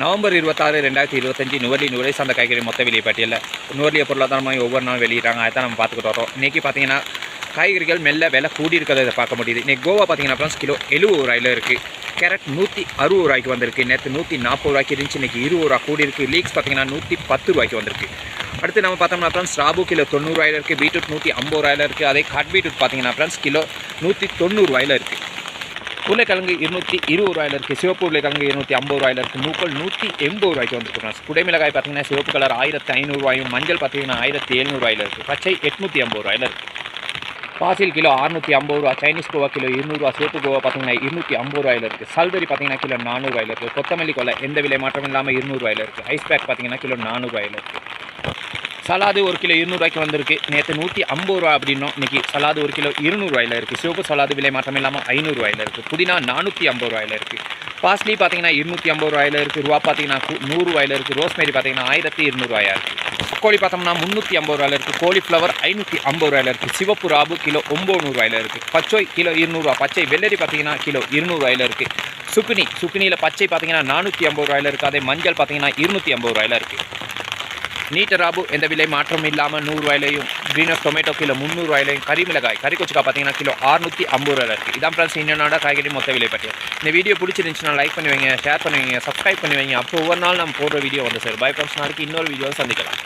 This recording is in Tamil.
நவம்பர் இருபத்தாறு ரெண்டாயிரத்தி இருபத்தஞ்சி நுவர்லி நுவரை சார்ந்த காய்கறி மொத்த விலை பட்டியலில். நுவர்லிய பொருளாதாரமாக ஒவ்வொரு நாளும் வெளியிட்டாங்க அதை தான் நம்ம பார்த்துக்கிட்டு வரோம் இன்றைக்கி பார்த்தீங்கன்னா காய்கறிகள் மெல்ல விலை கூடி இருக்கிறத பார்க்க முடியுது. இன்றைக்கி கோவா பார்த்தீங்கன்னா ஃப்ரெண்ட்ஸ் கிலோ எழுபது ரூபாயில் இருக்குது கேரட் நூற்றி அறுபது ரூபாய்க்கு வந்திருக்கு. நேற்று நூற்றி நாற்பது ரூபாய்க்கு இருந்துச்சு. இன்றைக்கி இருபது ரூபா கூடி இருக்குது லீக்ஸ் பார்த்தீங்கன்னா நூற்றி பத்து ரூபாய்க்கு வந்திருக்கு. அடுத்து நம்ம பார்த்தோம்னா ஃப்ரெண்ட்ஸ் ராபு கிலோ தொண்ணூறுவாயில் இருக்குது பீட்ரூட் நூற்றி ஐம்பது ரூபாயில் இருக்குது அதே கட் பீட்ரூட் பார்த்தீங்கன்னா ஃப்ரெண்ட்ஸ் கிலோ நூற்றி தொண்ணூறுவாயில் இருக்குது உருளைக்கிழங்கு இருநூற்றி இருபது ரூபாயில் இருக்குது சிவப்பு உருளைக்கிழங்கு இருநூற்றி ஐம்பது ரூபாயில் இருக்குது நூக்கள் நூற்றி எண்பது ரூபாய்க்கு வந்துருக்குறோம் குடைமிளகாய் பார்த்தீங்கன்னா சிவப்பு கலர் ஆயிரத்தி ஐநூறுரூவாயும் மஞ்சள் பார்த்தீங்கன்னா ஆயிரத்தி எழுநூறுவாயில் இருக்குது பச்சை எட்நூற்றி ஐம்பது ரூபாயில் இருக்குது பாசில் கிலோ அறுநூற்றி ஐம்பது ரூபா சைனீஸ் கோவா கிலோ இருநூறுவா சிவப்பு கோவா பார்த்தீங்கன்னா இருநூற்றி ஐம்பது ரூபாயில் இருக்குது சல்பரி பார்த்தீங்கன்னா கிலோ நானூறுவாயில் இருக்குது கொத்தமல்லி கொலை எந்த விலை மாற்றம் இல்லாமல் இருநூறுவாயில் இருக்குது ஐஸ் பேக் பார்த்தீங்கன்னா கிலோ நானூறுவாயில் இருக்குது சலாது ஒரு கிலோ இருநூறுவாய்க்கு வந்திருக்கு. நேற்று நூற்றி ஐம்பது ரூபா அப்படின்னோம். இன்றைக்கி சலாது ஒரு கிலோ இருநூறுவாயில் இருக்குது சிவப்பு சலாது விலை மாற்றம் இல்லாமல் ஐநூறுவாயில் இருக்குது புதினா நானூற்றி ஐம்பது ரூபாயில் இருக்குது பாஸ்லி பார்த்தீங்கன்னா இருநூற்றி ஐம்பது ரூபாயில் இருக்குது ரூபா பார்த்தீங்கன்னா நூறுரூவாயில் இருக்குது ரோஸ்மேரி பார்த்தீங்கன்னா ஆயிரத்தி இருநூறுவாயாக இருக்குது கோழி பார்த்தோம்னா முந்நூற்றி ஐம்பது ரூபாயில் இருக்குது கோலிஃப்ளவர் ஐநூற்றி ஐம்பது ரூபாயில் இருக்குது சிவப்பு ராபு கிலோ ஒம்பது நூறுவாயில் இருக்குது பச்சை கிலோ இருநூறுவா. பச்சை வெள்ளரி பார்த்தீங்கன்னா கிலோ இருநூறுவாயில் இருக்குது சுக்குனி. சுக்குனியில் பச்சை பார்த்தீங்கன்னா நானூற்றி ஐம்பது ரூபாயில் இருக்குது அதே மஞ்சள் பார்த்தீங்கன்னா இருநூற்றி ஐம்பது ரூபாயில் இருக்குது நீட்ட ராபு எந்த விலை மாற்றம் இல்லாமல் நூறுரூவாயிலையும் க்ரீனஸ் டொமேட்டோ கிலோ முந்நூறுவாயிலையும் கறி மிளகாய் கறி கொச்சிக்காய் பார்த்தீங்கன்னா கிலோ அறுநூற்றி ஐம்பது ரூபாயில் இருக்குது இதான் ஃப்ரெண்ட்ஸ் இன்னொன்னோட காய்கறி மொத்த விலை பட்டியல் இந்த வீடியோ பிடிச்சிருந்துச்சுன்னா லைக் பண்ணி வைங்க ஷேர் பண்ணி வைங்க சப்ஸ்கிரைப் பண்ணி வைங்க. அப்போ ஒவ்வொரு நாள் நம்ம போடுற வீடியோ வந்து சார் பை ஃப்ரெண்ட்ஸ் நாளைக்கு இன்னொரு வீடியோ சந்திக்கலாம்.